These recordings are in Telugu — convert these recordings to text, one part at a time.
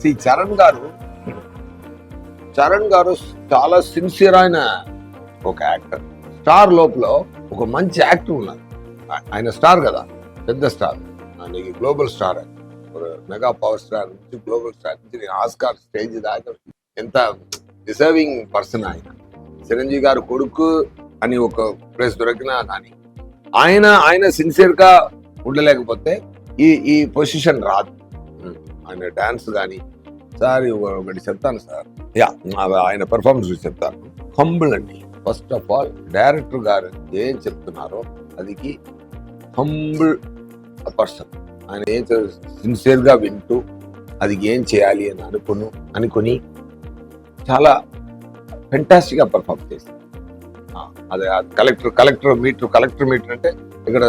సి చరణ్ గారు చరణ్ గారు చాలా సిన్సియర్ అయిన ఒక యాక్టర్ స్టార్ లోపల ఒక మంచి యాక్టర్ ఉన్నారు. ఆయన స్టార్ కదా పెద్ద స్టార్. ఆయనకి global star mega power star నుంచి గ్లోబల్ స్టార్ నుంచి నేను ఆస్కార్ స్టేజ్ దాకా ఎంత డిజర్వింగ్ పర్సన్ ఆయన. చిరంజీవి గారు కొడుకు అని ఒక ప్లేస్ దొరికినా కానీ ఆయన ఆయన సిన్సియర్గా ఉండలేకపోతే ఈ ఈ పొజిషన్ రాదు. ఆయన డాన్స్ కానీ సార్ ఒక- ఒకటి చెప్తాను సార్. యా. ఆయన పెర్ఫార్మెన్స్ చెప్తాను. హంబుల్ అండి. ఫస్ట్ ఆఫ్ ఆల్ డైరెక్టర్ గారు ఏం చెప్తున్నారో అదికి హంబుల్ పర్సన్ ఆయన ఏం సిన్సియర్గా వింటూ అది ఏం చేయాలి అని అనుకుని అనుకుని చాలా ఫెంటాస్టిక్గా పర్ఫామ్ ఆ, అదే collector collector meter collector meter అంటే ఇక్కడ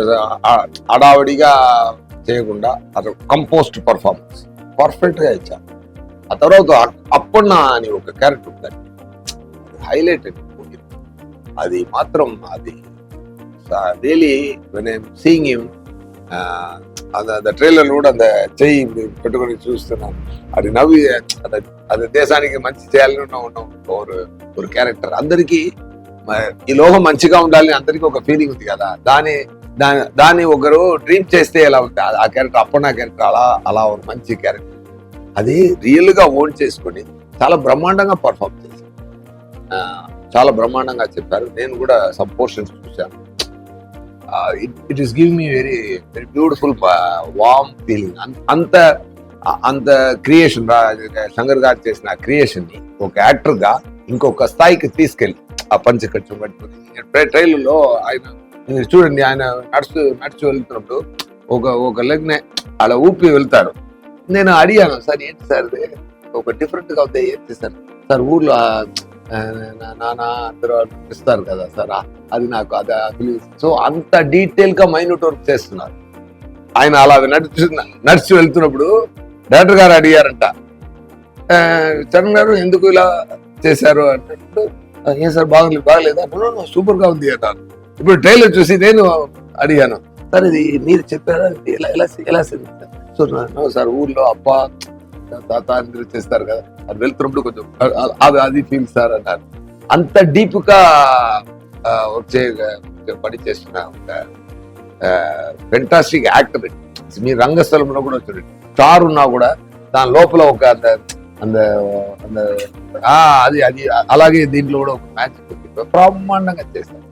ఆ, హడావిడిగా చేయకుండా అది కంపోస్ట్ పర్ఫార్మెన్స్ పర్ఫెక్ట్ గా ఇచ్చారు ఆ తర్వాత అ- అప్పన్న అని ఒక క్యారెక్టర్ ఉందండి హైలైట్ అది మాత్రం అది రియలీ సీయింగ్ హిమ్ அந்த அந்த ట్రైలర్ కూడా அந்த చెయ్యి పెట్టుకొని చూస్తున్నాను అది నవ్వి అది అది దేశానికి మంచి చేయాలని ఉన్న ఉన్న ఒక ఒక క్యారెక్టర్ అందరికీ మ- ఈ లోకం మంచిగా ఉండాలని అందరికీ ఒక ఫీలింగ్ ఉంది కదా దాని దాని దాన్ని ఒకరు డ్రీమ్ చేస్తే ఎలా ఉంటుంది ఆ- క్యారెక్టర్ అప్పుడు నా క్యారెక్టర్ అలా అలా ఒక మంచి క్యారెక్టర్ అది రియల్గా ఓన్ చేసుకొని చాలా బ్రహ్మాండంగా పర్ఫామ్ చేశారు. చాలా బ్రహ్మాండంగా చెప్పారు. నేను కూడా సబ్ పోర్షన్స్ చూశాను. It is give me very very beautiful warm feeling అంత అంత క్రియేషన్ శంకర్ గారు చేసిన క్రియేషన్ ఒక యాక్టర్గా ఇంకొక స్థాయికి తీసుకెళ్ళి ఆ పంచకట్టు పట్టుకుని ట్రైలర్లో ఆయన మీరు చూడండి ఆయన నడుస్తూ నడిచి వెళ్తున్నప్పుడు ఒక ఒక లెగ్నే అలా ఊపి వెళ్తారు నేను అడిగాను సార్ ఏంటి సార్ ఒక డిఫరెంట్గా ఉంది ఏంటి సార్? సార్ ఊర్లో నా- నాన్న అందరూ ఇస్తారు కదా సార్ అది నాకు అది సో అంత డీటెయిల్గా మైన్యూట్ వర్క్ చేస్తున్నారు. ఆయన అలా నడిచి నడిచి వెళ్తున్నప్పుడు డైరెక్టర్ గారు అడిగారంట చరణ్ గారు ఎందుకు ఇలా చేశారు? అంటే ఏం సార్ బాగలేదు? బాగలేదా సూపర్గా ఉంది అన్నారు ఇప్పుడు ట్రైలర్ చూసి నేను అడిగాను సార్ ఇది మీరు చెప్పారా? ఎలా ఎలా ఎలా సో సార్ ఊర్లో అప్ప తాత అందరూ చేస్తారు కదా అది వెళ్తున్నప్పుడు కొంచెం అది అది ఫీల్ సార్ అన్నారు. అంత డీప్గా ఆ, వచ్చే పని చేసిన ఒక ఫెంటాస్టిక్ యాక్టర్ మీ రంగస్థలంలో కూడా చూడండి. స్టార్ ఉన్నా కూడా దాని లోపల ఒక అంత అంత అది అది అలాగే దీంట్లో కూడా ఒక మ్యాచ్ బ్రహ్మాండంగా చేశారు